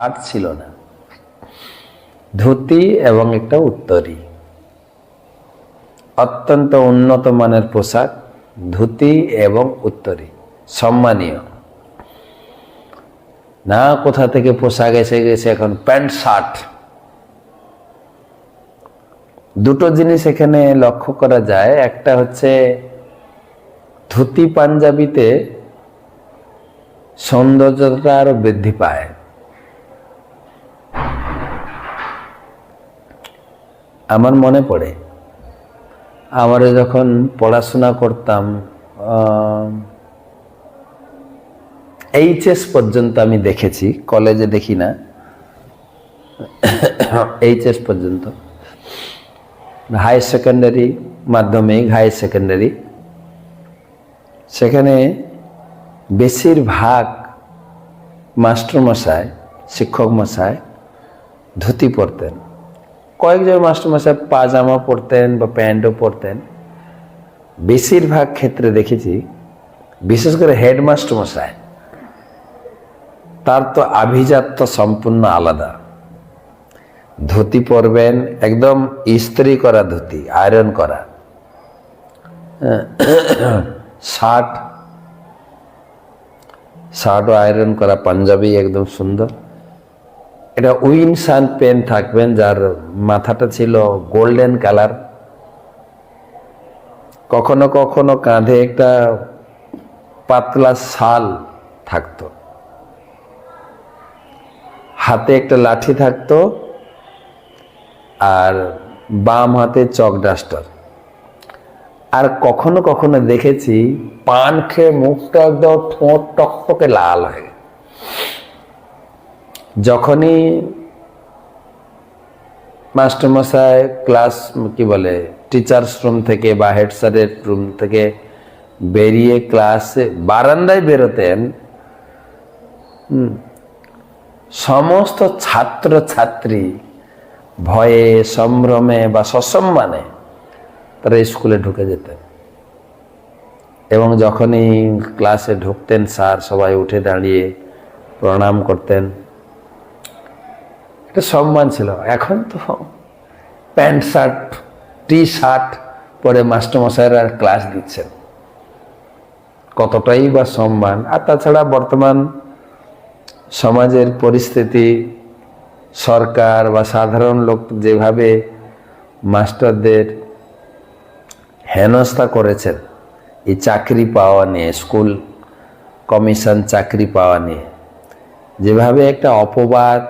আর ছিল না। ধুতি এবং একটা উত্তরী। অত্যন্ত উন্নত মানের পোশাক, ধুতি এবং উত্তরী। সম্মানীয়। না, কোথা থেকে পোশাক এসে গেছে এখন? Pant shirt. দুটো জিনিস এখানে লক্ষ্য করা যায়। একটা হচ্ছে ধুতি পাঞ্জাবিতে সৌন্দর্যটা আরও বৃদ্ধি পায়। আমার মনে পড়ে। আমরা যখন পড়াশোনা করতাম এইচএস পর্যন্ত আমি দেখেছি, কলেজে দেখি না। এইচএস পর্যন্ত। হাই সেকেন্ডারি মাধ্যমিক, হাই সেকেন্ডারি। সেখানে বেশিরভাগ মাস্টারমশাই শিক্ষক মশাই ধুতি পরতেন। কয়েকজন মাস্টারমশাই পাজামা পরতেন বা প্যান্টও পরতেন। বেশিরভাগ ক্ষেত্রে দেখেছি, বিশেষ করে হেডমাস্টার মশাই তার তো আভিজাত্য সম্পূর্ণ আলাদা। ধুতি পরবেন, একদম ইস্ত্রি করা ধুতি, আয়রন করা। শার্ট, শার্টও আয়রন করা, পাঞ্জাবি একদম সুন্দর। এটা উইনসান পেন থাকবেন যার মাথাটা ছিল গোল্ডেন কালার। কখনো কখনো কাঁধে একটা পাতলা শাল থাকতো। হাতে একটা লাঠি থাকতো আর বাম হাতে চক ডাস্টার। আর কখনো কখনো দেখেছি পান খেয়ে মুখটা একদম ঠোঁট টকটকে লাল হয়ে। যখনই মাস্টারমশাই ক্লাস, কি বলে টিচার্স রুম থেকে বা হেড স্যারের রুম থেকে বেরিয়ে ক্লাসে বারান্দায় বেরোতেন সমস্ত ছাত্র ছাত্রী ভয়ে, সম্ভ্রমে বা সসম্মানে তারা স্কুলে ঢুকে যেতেন। এবং যখনই ক্লাসে ঢুকতেন স্যার সবাই উঠে দাঁড়িয়ে প্রণাম করতেন। একটা সম্মান ছিল। এখন তো প্যান্ট, শার্ট টি শার্ট পরে মাস্টারমশাইরা ক্লাস দিচ্ছেন। কতটাই বা সম্মান। আর তাছাড়া বর্তমান সমাজের পরিস্থিতি, সরকার বা সাধারণ লোক যেভাবে মাস্টারদের হেনস্থা করেছেন, এই চাকরি পাওয়া নিয়ে, স্কুল কমিশন চাকরি পাওয়া নিয়ে, যেভাবে একটা অপবাদ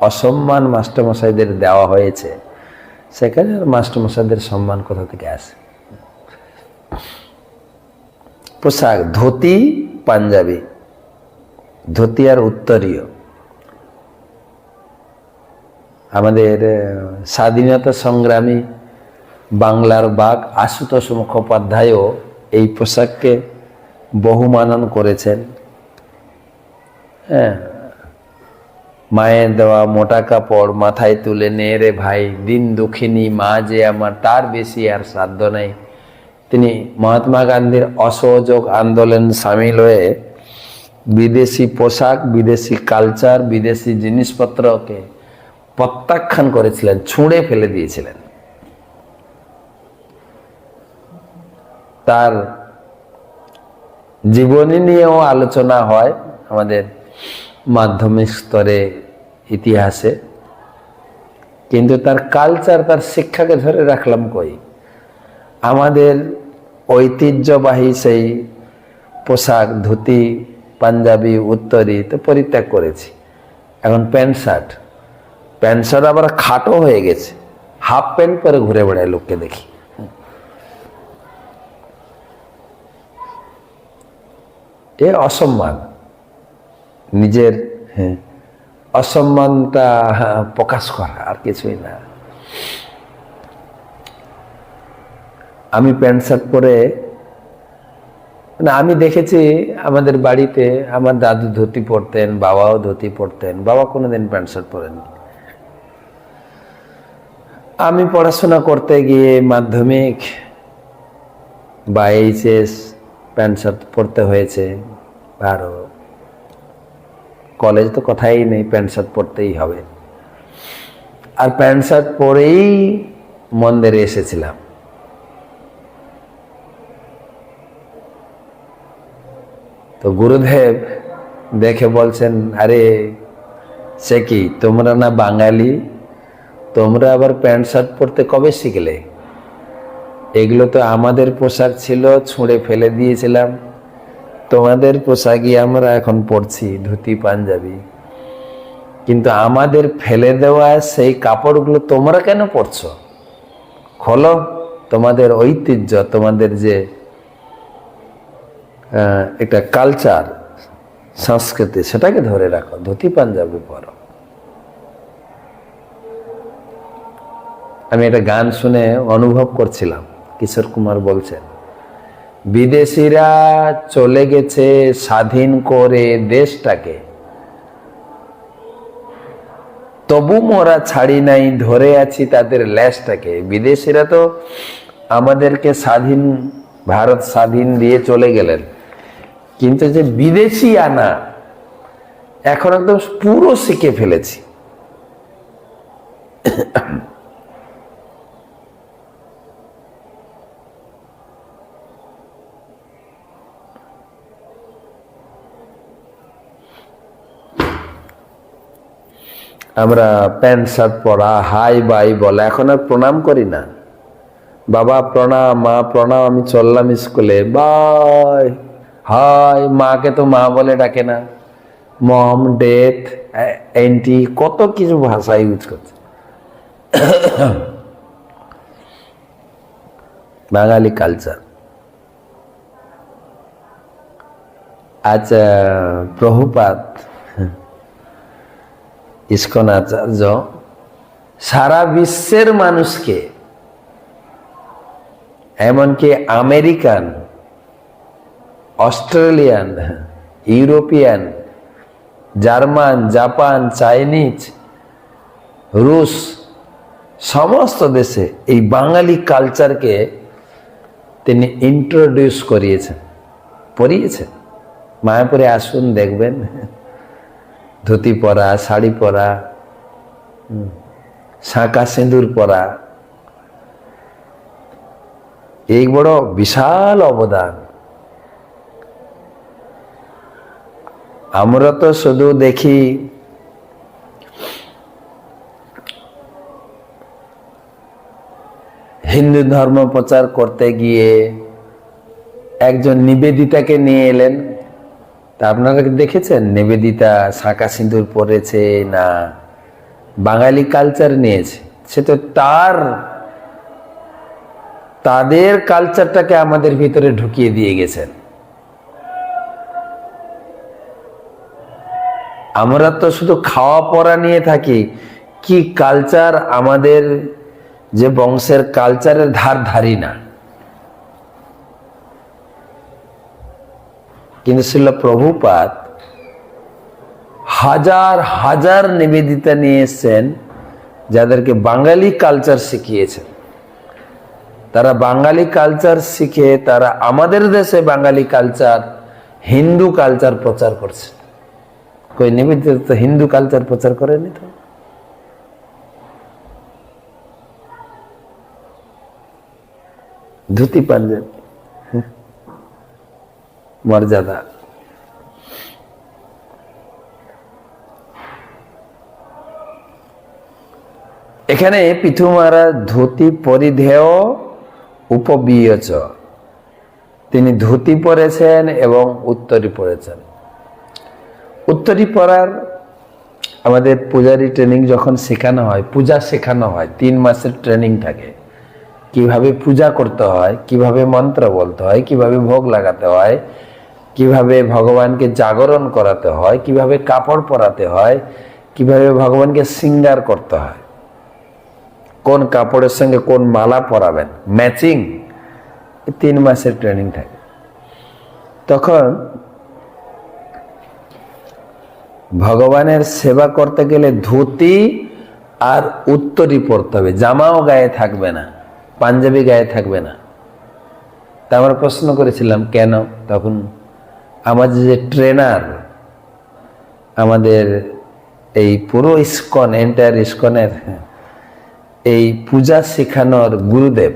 অসম্মান মাস্টারমশাইদের দেওয়া হয়েছে। সেখানে আর মাস্টারমশাইদের সম্মান কোথা থেকে আসে? পোশাক, ধুতি, পাঞ্জাবি। ধুতি আর উত্তরীয়। আমাদের স্বাধীনতা সংগ্রামী বাংলার বাঘ আশুতোষ মুখোপাধ্যায়ও এই পোশাককে বহুমানন করেছেন। হ্যাঁ মায়ের দেওয়া মোটা কাপড় মাথায় তুলে নে রে ভাই, দিন দুঃখিনী মা যে আমার, তার বেশি আর সাধ্য নেই। তিনি মহাত্মা গান্ধীর অসহযোগ আন্দোলন সামিল হয়ে বিদেশি পোশাক, বিদেশি কালচার, বিদেশি জিনিসপত্রকে প্রত্যাখ্যান করেছিলেন, ছুঁড়ে ফেলে দিয়েছিলেন। তার জীবনী নিয়েও আলোচনা হয় আমাদের মাধ্যমিক স্তরে ইতিহাসে। কিন্তু তার কালচার তার শিক্ষাকে ধরে রাখলাম কই? আমাদের ঐতিহ্যবাহী সেই পোশাক, ধুতি, পাঞ্জাবি, উত্তরি তো পরিত্যাগ করেছি। এখন প্যান্ট শার্ট। প্যান্ট শার্ট আবার খাটো হয়ে গেছে। হাফ প্যান্ট পরে ঘুরে বেড়ায় লোককে দেখি। এ অসম্মান। নিজের হ্যাঁ অসম্মানটা প্রকাশ করা আর কিছুই না। আমি প্যান্ট শার্ট পরে, না, আমি দেখেছি আমাদের বাড়িতে আমার দাদু ধুতি পরতেন, বাবাও ধুতি পরতেন, বাবা কোনোদিন প্যান্ট শার্ট পরেননি। আমি পড়াশোনা করতে গিয়ে মাধ্যমিক বা এইচএস প্যান্ট শার্ট পরতে হয়েছে, আরও কলেজ তো কথাই নেই, প্যান্ট শার্ট পরতেই হবে। আর প্যান্ট শার্ট পরেই মন্দিরে এসেছিলাম। তো গুরুদেব দেখে বলছেন, আরে, সে কি, তোমরা না বাঙালি? তোমরা আবার প্যান্ট শার্ট পরতে কবে শিখলে? এগুলো তো আমাদের পোশাক ছিল, ছুঁড়ে ফেলে দিয়েছিলাম। তোমাদের পোশাকই আমরা এখন পরছি, ধুতি, পাঞ্জাবি। কিন্তু আমাদের ফেলে দেওয়া সেই কাপড়গুলো তোমরা কেন পরছো? খোলো, তোমাদের ঐতিহ্য, তোমাদের যে একটা কালচার সংস্কৃতি, সেটাকে ধরে রাখো, ধুতি, পাঞ্জাবি পরো। আমি একটা গান শুনে অনুভব করছিলাম, কিশোর কুমার বলছেন বিদেশিরা চলে গেছে স্বাধীন করে দেশটাকে। তবু মোরা ছাড়ি নাই, ধরে আছি তাদের ল্যাসটাকে বিদেশিরা তো আমাদেরকে স্বাধীন, ভারত স্বাধীন দিয়ে চলে গেলেন। কিন্তু যে বিদেশি আনা, এখন একদম পুরো শিখে ফেলেছি। আমরা প্যান্ট, শার্ট পরা, হাই, বাই বলা, এখন আর প্রণাম করি না। বাবা, প্রণাম, মা, প্রণাম, আমি চললাম স্কুলে, বাই। হাই, মাকে তো মা বলে ডাকে না। মম, ডেথ এন্টি, কত কিছু ভাষা ইউজ করছে। বাঙালি কালচার। আচ্ছা প্রভুপাত ইস্কন আচার্য, সারা বিশ্বের মানুষকে, এমনকি American, Australian, European, German, Japan, Chinese, রুশ, সমস্ত দেশে এই বাঙালি কালচারকে তিনি ইন্ট্রোডিউস করিয়েছেন, পরিয়েছেন। মায়াপুরে আসুন, দেখবেন। ধুতি পরা, শাড়ি পরা শাঁকা সিঁদুর পরা। এই বড় বিশাল অবদান। আমরা তো শুধু দেখি হিন্দু ধর্ম প্রচার করতে গিয়ে একজন নিবেদিতাকে নিয়ে এলেন। তা আপনারা দেখেছেন? নিবেদিতা শাঁকা সিঁদুর পরেছে না? বাঙালি কালচার নিয়েছে। সে তো তার, তাদের কালচারটাকে আমাদের ভিতরে ঢুকিয়ে দিয়ে গেছেন। আমরা তো শুধু খাওয়া পড়া নিয়ে থাকি। কি কালচার আমাদের যে বংশের কালচারের ধার ধারি না। কিন্তু ছিল প্রভুপাত। হাজার হাজার নিবেদিতা নিয়ে এসছেন যাদেরকে বাঙালি কালচার শিখিয়েছেন। তারা বাঙালি কালচার শিখে তারা আমাদের দেশে বাঙালি কালচার হিন্দু কালচার প্রচার করছে। কই নিবেদিত তো হিন্দু কালচার প্রচার করেনি তো? ধুতি পাঞ্জাবি। মর্যাদা। এখানে পিথু মহারাজ ধুতি পরিধেয় উপবিয়চ। তিনি ধুতি পরেছেন এবং উত্তরী পরেছেন। উত্তরী পরার আমাদের পূজারি ট্রেনিং যখন শেখানো হয়, পূজা শেখানো হয়, তিন মাসের ট্রেনিং থাকে। কীভাবে পূজা করতে হয়, কীভাবে মন্ত্র বলতে হয়, কীভাবে ভোগ লাগাতে হয় কীভাবে ভগবানকে জাগরণ করাতে হয়, কীভাবে কাপড় পরাতে হয়, কীভাবে ভগবানকে সিঙ্গার করতে হয়। কোন কাপড়ের সঙ্গে কোন মালা পরাবেন? ম্যাচিং। তিন মাসের ট্রেনিং থাকে। তখন ভগবানের সেবা করতে গেলে ধুতি আর উত্তরই পরতে হবে। জামাও গায়ে থাকবে না, পাঞ্জাবি গায়ে থাকবে না। তা আমরা প্রশ্ন করেছিলাম, কেন? তখন আমার যে ট্রেনার আমাদের এই পুরো ইস্কন এন্টায়ার ইস্কনের, এই পূজা শেখানোর গুরুদেব,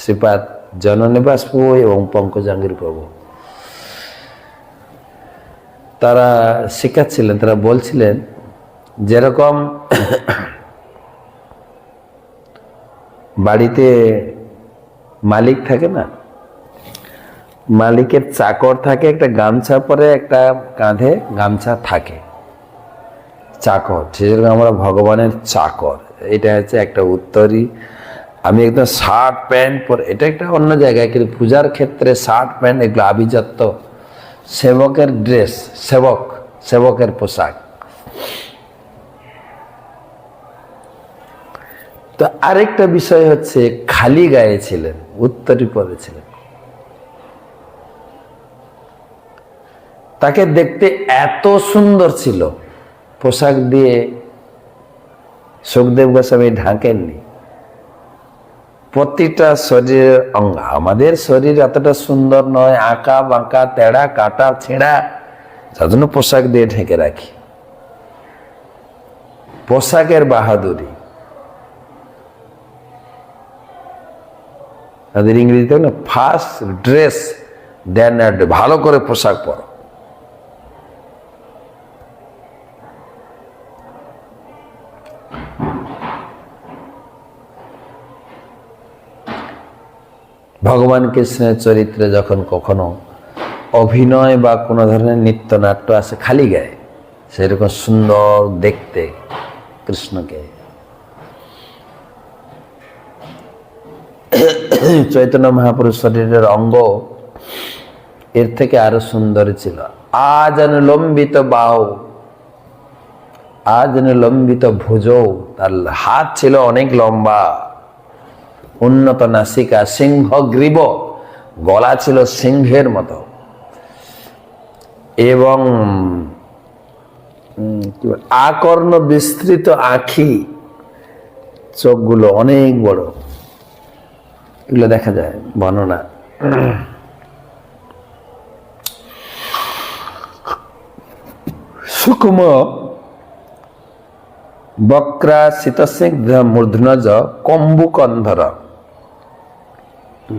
শ্রীপাদ জননিবাস প্রভু এবং পঙ্কজাঙ্গির প্রভু। তারা শেখাচ্ছিলেন, তারা বলছিলেন, যেরকম বাড়িতে মালিক থাকে না মালিকের চাকর থাকে, একটা গামছা পরে, একটা কাঁধে গামছা থাকে। চাকর সেরকম আমরা ভগবানের চাকর, এটা হচ্ছে একটা উত্তরী। আমি একদম শার্ট প্যান্ট পরে, এটা একটা অন্য জায়গায়, কিন্তু পূজার ক্ষেত্রে শার্ট প্যান্ট এগুলো আভিজাত্য। সেবকের ড্রেস, সেবক, সেবকের পোশাক। তো আরেকটা বিষয় হচ্ছে, খালি গায়ে ছিলেন, উত্তরী পরে ছিলেন। তাকে দেখতে এত সুন্দর ছিল। পোশাক দিয়ে সুখদেব গোস্বামী ঢাকেননি। প্রতিটা শরীরের অঙ্গ, আমাদের শরীর এতটা সুন্দর নয়, আঁকা, বাঁকা, তেড়া, কাটা, ছেঁড়া তার জন্য পোশাক দিয়ে ঢেকে রাখি। পোশাকের বাহাদুরি। তাদের ইংরেজিতে না ফার্স্ট ড্রেস দেন ভালো করে পোশাক পরো। ভগবান কৃষ্ণের চরিত্রে যখন কখনো অভিনয় বা কোনো ধরনের নৃত্যনাট্য আসে খালি গায়ে, সেরকম সুন্দর দেখতে কৃষ্ণকে। চৈতন্য মহাপুরুষ শরীরের অঙ্গ এর থেকে আরও সুন্দর ছিল। আজ লম্বিত বাহু, আজ লম্বিত ভুজৌ, তার হাত ছিল অনেক লম্বা। উন্নত নাসিকা সিংহ গ্রীব, গলা ছিল সিংহের মতো। এবং আকর্ণ বিস্তৃত আখি, চোখগুলো অনেক বড়। এগুলো দেখা যায়, বর্ণনা। সুকুম, বক্রা শীতস্নিগ্ধ মূর্ধনজ কম্বুকন্ধর।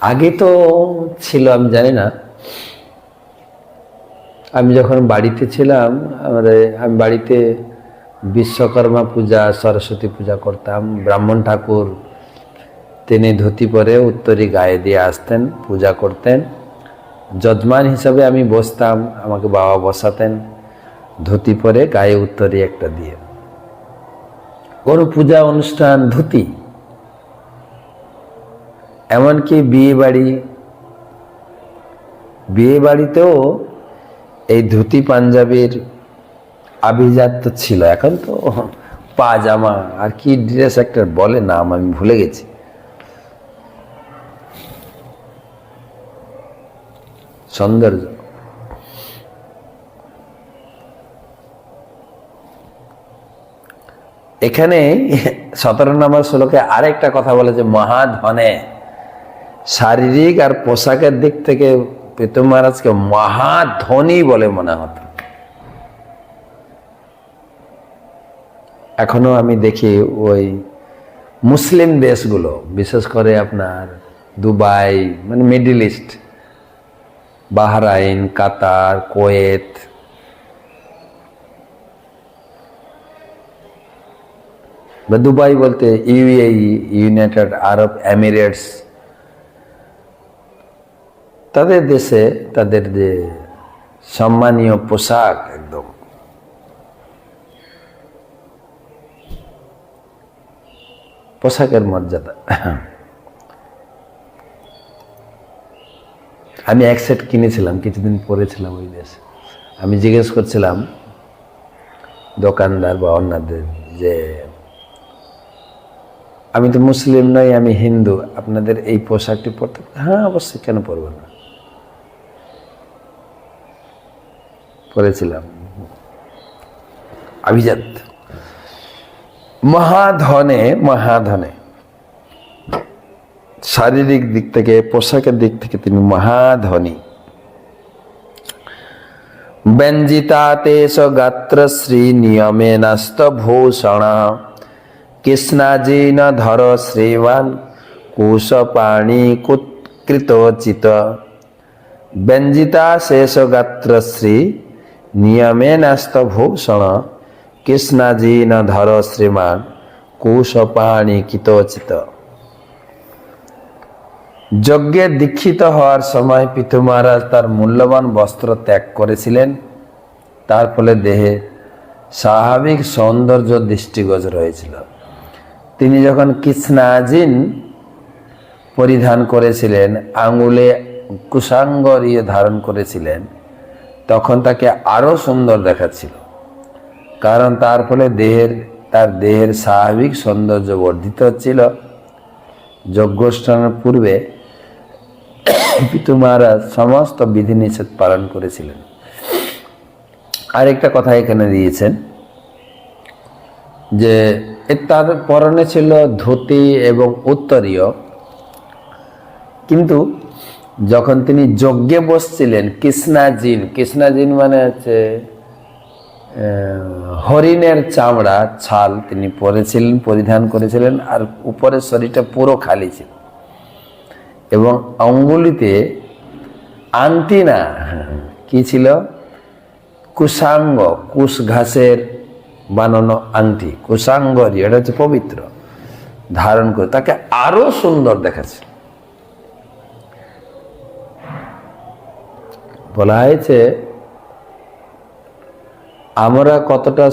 আগে তো ছিল, আমি জানি না। আমি যখন বাড়িতে ছিলাম, আমাদের, আমি বাড়িতে বিশ্বকর্মা পূজা, সরস্বতী পূজা করতাম, ব্রাহ্মণ ঠাকুর, তিনি ধুতি পরে উত্তরী গায়ে দিয়ে আসতেন, পূজা করতেন। যজমান হিসাবে আমি বসতাম, আমাকে বাবা বসাতেন। ধুতি পরে গায়ে উত্তরে একটা দিয়ে। কোনো পূজা অনুষ্ঠান, ধুতি। এমনকি বিয়ে বাড়ি বিয়ে বাড়িতেও এই ধুতি পাঞ্জাবির আভিজাত্য ছিল। এখন তো পাজামা আর কি ড্রেস একটা বলে নাম, আমি ভুলে গেছি। সৌন্দর্য। এখানে সতেরো নম্বর শ্লোকে আরেকটা কথা বলে বলেছে মহাধনে শারীরিক আর পোশাকের দিক থেকে পেতু মহারাজকে মহাধনী বলে মনে হতো। এখনও আমি দেখি ওই মুসলিম দেশগুলো, বিশেষ করে আপনার দুবাই মানে middle east, Bahrain, Qatar, Kuwait বা দুবাই বলতে ইউএই ইউনাইটেড আরব এমিরেটস। তাদের দেশে তাদের যে সম্মানীয় পোশাক একদম। পোশাকের মর্যাদা। আমি এক সেট কিনেছিলাম, কিছুদিন পরেছিলাম ওই দেশে। আমি জিজ্ঞেস করছিলাম দোকানদার বা অন্যদের যে আমি তো মুসলিম নই, আমি হিন্দু। আপনাদের এই পোশাকটি পরতে হ্যাঁ অবশ্যই, কেন পরবো না? পরেছিলাম। আভিজাত। মহাধনে মহাধনে। শারীরিক দিক থেকে, পোশাকের দিক থেকে তিনি মহাধনী। ব্যঞ্জিতা তেষ গাত্র শ্রী নিয়মে নস্ত ভূষণ কৃষ্ণাজীন ধর শ্রীবান কুশ পাণি কৃতোচিত ব্যঞ্জিতা শেষ গাত্র শ্রী, নিয়মে নস্ত ভূষণ, কৃষ্ণাজীন ধর শ্রীমান কুশ পাণি কৃতোচিত। যজ্ঞে দীক্ষিত হওয়ার সময় পিতু মহারাজ তার মূল্যবান বস্ত্র ত্যাগ করেছিলেন। তার ফলে দেহে স্বাভাবিক সৌন্দর্য দৃষ্টিগোচর হয়েছিল। তিনি যখন কৃষ্ণাজিন পরিধান করেছিলেন কুসাঙ্গর ইয়ে ধারণ করেছিলেন, তখন তাকে আরও সুন্দর দেখাচ্ছিল। কারণ তার ফলে দেহের, তার দেহের স্বাভাবিক সৌন্দর্য বর্ধিত হচ্ছিল। যজ্ঞস্থানের পূর্বে পিতু মহারাজ সমস্ত বিধিনিষেধ পালন করেছিলেন। আরেকটা কথা এখানে দিয়েছেন যে তার পরনে ছিল ধুতি এবং উত্তরীয়। কিন্তু যখন তিনি যজ্ঞে বসছিলেন, কৃষ্ণাজিন কৃষ্ণাজিন মানে হচ্ছে হরিণের চামড়া, ছাল তিনি পরেছিলেন, পরিধান করেছিলেন, আর উপরের শরীরটা পুরো খালি ছিল। এবং অঙ্গুলিতে আংটি না কি ছিল? কুসাঙ্গ কুশ ঘাসের বানানো আংটি কুসাঙ্গরি এটা হচ্ছে পবিত্র, ধারণ করে, তাকে আরও সুন্দর দেখাচ্ছে। বলা হয়েছে, আমরা কতটা